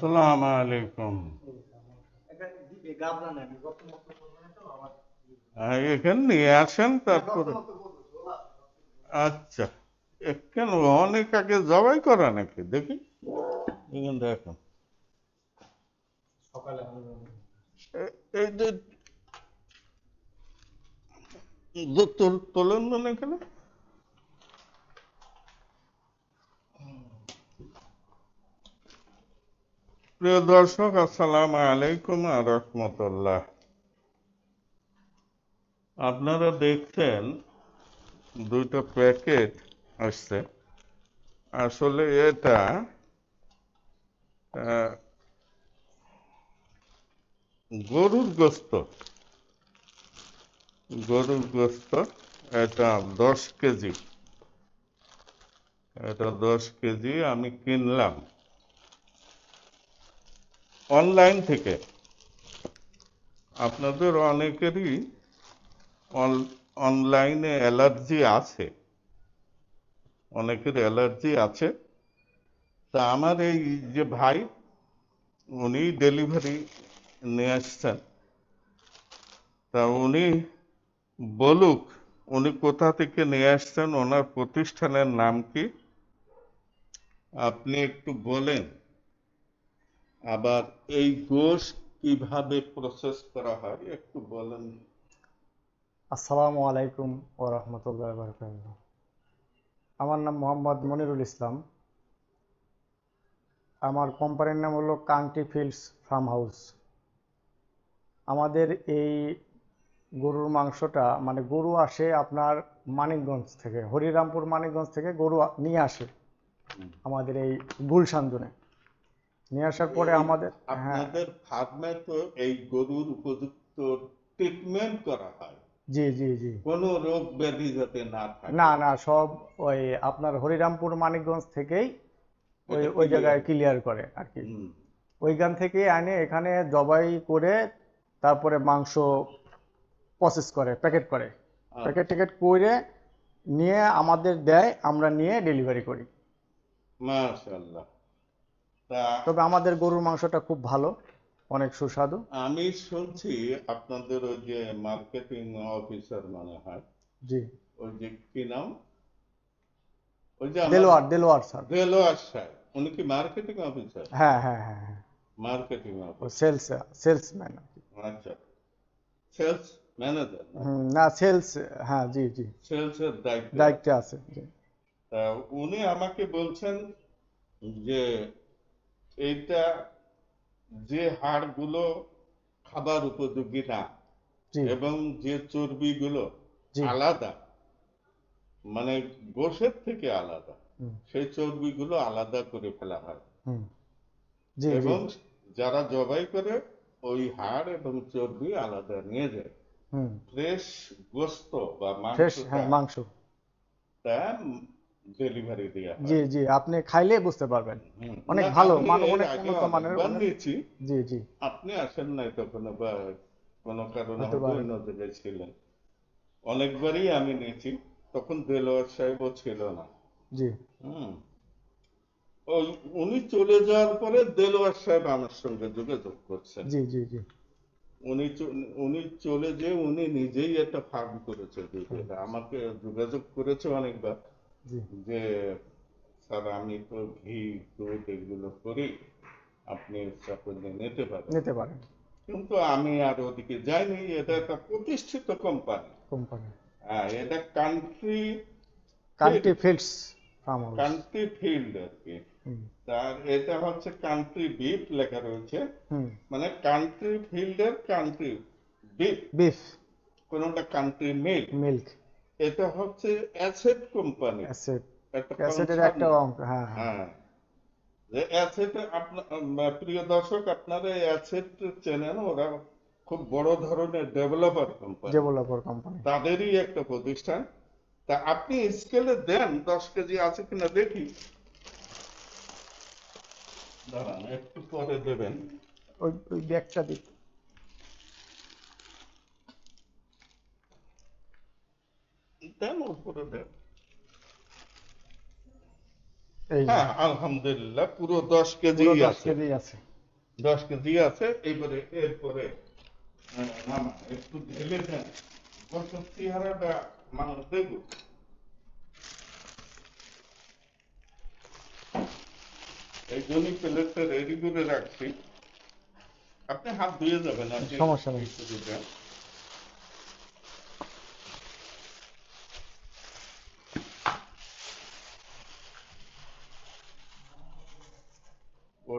সালাম আলাইকুম। এখানে আসেন, তারপরে। আচ্ছা কেন অনেক আগে জবাই করা নাকি? দেখি। এখানে দেখুন এই যে যে তোল- তোলেন না এখানে প্রিয় দর্শক, আসসালাম আলাইকুম রহমতুল্লাহ। আপনারা দেখছেন দুইটা প্যাকেট আসছে। আসলে এটা গরুর গোস্ত। গরুর গোস্ত, এটা দশ কেজি। এটা দশ কেজি আমি কিনলাম। অনলাইন থেকে। আপনাদের অনেকেরই অন- অনলাইনে অ্যালার্জি আছে। অনেকের অ্যালার্জি আছে। তা আমার এই যে ভাই, উনি ডেলিভারি নিয়ে আসছেন। তা উনি বলুক, উনি কোথা থেকে নিয়ে আসছেন, ওনার প্রতিষ্ঠানের নাম কি? আপনি একটু বলেন। আবার এই গোশ কীভাবে প্রসেস করা হয় একটু বলেন। আসসালামু আলাইকুম ও রহমতুল্লাহ বারকাতুহ। আমার নাম মোহাম্মদ মনিরুল ইসলাম। আমার কোম্পানির নাম হলো কান্ট্রি ফিল্ডস ফার্ম হাউস। আমাদের এই গরুর মাংসটা মানে গরু আসে আপনার মানিকগঞ্জ থেকে হরিরামপুর মানিকগঞ্জ থেকে গরু নিয়ে আসে। আমাদের এই গুলশান জোনে। নিয়ে আসার পরে আমাদের হ্যাঁ। আপনাদের ফার্মে তো এই গরুর উপযুক্ত ট্রিটমেন্ট করা হয়। জি জি জি। কোনো রোগ ব্যাধি যাতে না থাকে। না না সব ওই আপনার হরিরামপুর মানিকগঞ্জ থেকেই ওই ওই জায়গায় ক্লিয়ার করে আর কি। ওইখান থেকে আনে এখানে জবাই করে তারপরে মাংস প্রসেস করে প্যাকেট করে। আচ্ছা। প্যাকেট ট্যাকেট করে নিয়ে আমাদের দেয় আমরা নিয়ে ডেলিভারি করি। মাশাআল্লাহ। তবে আমাদের গরুর মাংসটা খুব ভালো অনেক সুস্বাদু। আমি শুনছি আপনাদের ওই যে মার্কেটিং অফিসার মনে হয় জি। ওই যে কি নাম? ওই যে দেলোয়ার দেলোয়ার স্যার। দেলোয়ার সাহেব উনি কি মার্কেটিং অফিসার হ্যাঁ হ্যাঁ হ্যাঁ মার্কেটিং অফিসার সেলস সেলসম্যান আচ্ছা। সেলস ম্যানেজার না সেলস হ্যাঁ জি জি। সেলসের দায়িত্ব। দায়িত্বে আছে জি। তা উনি আমাকে বলছেন যে এইটা যে হাড়গুলো খাবার উপযোগী না এবং যে চর্বিগুলো আলাদা মানে গোশের থেকে আলাদা সেই চর্বিগুলো আলাদা করে ফেলা হয়। এবং যারা জবাই করে ওই হাড় এবং চর্বি আলাদা নিয়ে যায়। ফ্রেশ গোস্ত বা মাংস হ্যাঁ মাংসটা মাংস। ডেলিভারি দেওয়া হয়। জি জি আপনি খাইলে বুঝতে পারবেন। অনেক ভালো, মান- অনেক উন্নত মানের, অনেকবার অনেক- নিয়েছি জি জি। আপনি আসেন নাই তখন বা কোনো কারণে। অন্য জায়গায় ছিলেন। অনেকবারই আমি নিয়েছি তখন দেলোয়ার সাহেবও ছিল না। জি। হুম। উনি চলে যাওয়ার পরে দেলোয়ার সাহেব আমার সঙ্গে যোগাযোগ করছেন। জি জি জি। উনি উনি চলে যে উনি নিজেই একটা ফার্ম করেছে আমাকে যোগাযোগ করেছে অনেকবার। যে স্যার আমি তো ঘি দুধ এগুলো করি আপনি ইচ্ছা করলে নিতে পারেন। নিতে পারেন। কিন্তু আমি আর ওদিকে যাইনি এটা একটা প্রতিষ্ঠিত কোম্পানি কোম্পানি হ্যাঁ এটা country country fields country field আর কি তার এটা হচ্ছে কান্ট্রি বিফ লেখা রয়েছে। মানে কান্ট্রি ফিল্ডের কান্ট্রি বিফ বিফ কোনটা কান্ট্রি মিল্ক মিল্ক এটা হচ্ছে অ্যাসেট কোম্পানি অ্যাসেট অ্যাসেটের একটা অঙ্ক হ্যাঁ হ্যাঁ। হ্যাঁ। যে অ্যাসেট আপনার প্রিয় দর্শক আপনারা অ্যাসেট চেনেন ওরা খুব বড় ধরনের ডেভেলপার কোম্পানি ডেভেলপার কোম্পানি তাদেরই একটা প্রতিষ্ঠান। তা আপনি স্কেলে দেন দশ কেজি আছে কিনা দেখি। দাঁড়ান একটু পরে দেবেন। ওই ওই ব্যাগটা দিই দেন উপরে দেন এই হ্যাঁ আলহামদুলিল্লাহ পুরো দশ কেজি আছে দশ কেজি আছে এবারে এরপরে একটু ঢেলে দেন চেহারাটা মানুষ দেখুক এই জন্যই প্লেটটা রেডি করে রাখছি আপনি হাত ধুয়ে যাবেন সমস্যা নেই।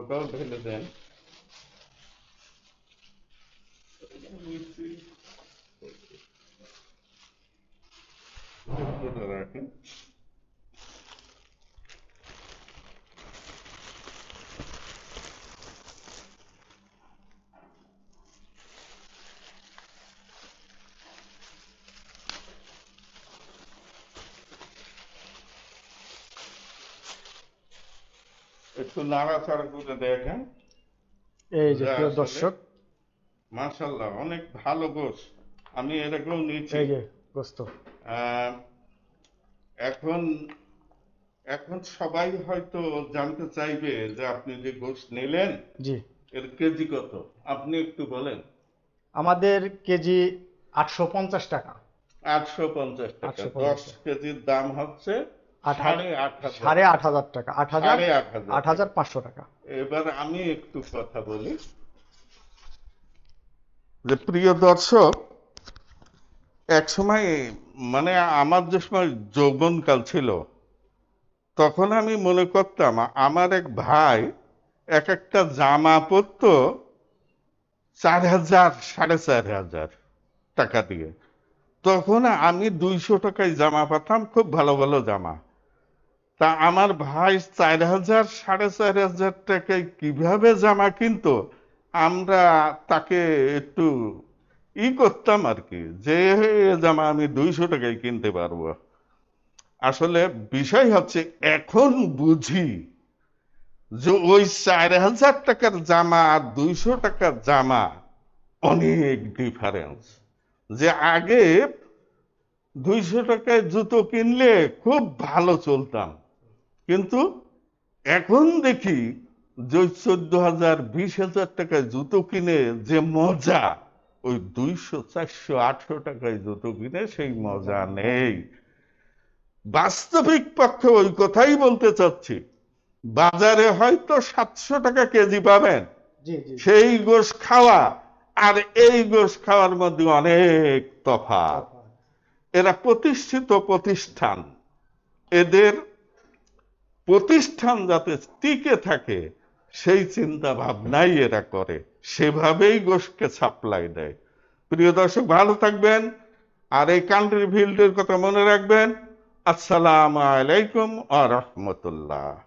একটু দিবেন। ওটাও ঢেলে একটু নাড়াচাড়া করে দেখেন। এই যে প্রিয় দর্শক। মাশাল্লাহ অনেক ভালো গোস। আমি এরকম নিয়েছি। এই যে গোস্ত। এখন এখন সবাই হয়তো জানতে চাইবে যে আপনি যে গোস নিলেন জি। এর কেজি কত? আপনি একটু বলেন। আমাদের কেজি আটশো পঞ্চাশ টাকা। আটশো পঞ্চাশ টাকা। দশ কেজির দাম হচ্ছে সাড়ে আট হাজার। টাকা। আট হাজার আট হাজার। পাঁচশো টাকা। এবার আমি একটু কথা বলি। যে প্রিয় দর্শক এক সময় মানে আমার যে সময় যৌবনকাল ছিল তখন আমি মনে করতাম আমার এক ভাই এক একটা জামা পরতো চার হাজার সাড়ে চার হাজার টাকা দিয়ে। তখন আমি দুইশো টাকায় জামা পাতাম খুব ভালো ভালো জামা। তা আমার ভাই চার হাজার, সাড়ে চার হাজার টাকায় কীভাবে জামা কিনতো, আমরা তাকে একটু ই করতাম আর কি, যে জামা আমি দুইশো টাকায় কিনতে পারব। আসলে বিষয় হচ্ছে, এখন বুঝি যে ওই চার হাজার টাকার জামা আর দুইশো টাকার জামা অনেক ডিফারেন্স যে আগে দুইশো টাকায় জুতো কিনলে খুব ভালো চলতাম। কিন্তু এখন দেখি যে চোদ্দ হাজার বিশ হাজার টাকায় জুতো কিনে যে মজা ওই দুইশো চারশো আটশো টাকায় জুতো কিনে সেই মজা নেই। বাস্তবিক পক্ষে ওই কথাই বলতে চাচ্ছি বাজারে হয়তো সাতশো টাকা কেজি পাবেন। সেই গোশ খাওয়া আর এই গোশ খাওয়ার মধ্যে অনেক তফাৎ। এরা প্রতিষ্ঠিত প্রতিষ্ঠান। এদের প্রতিষ্ঠান যাতে টিকে থাকে, সেই চিন্তা ভাবনাই এরা করে। সেভাবেই গোষ্ঠকে সাপ্লাই দেয়। প্রিয় দর্শক, ভালো থাকবেন। আর এই কান্ট্রি ফিল্ডের কথা মনে রাখবেন। আসসালামু আলাইকুম আ রহমতুল্লাহ।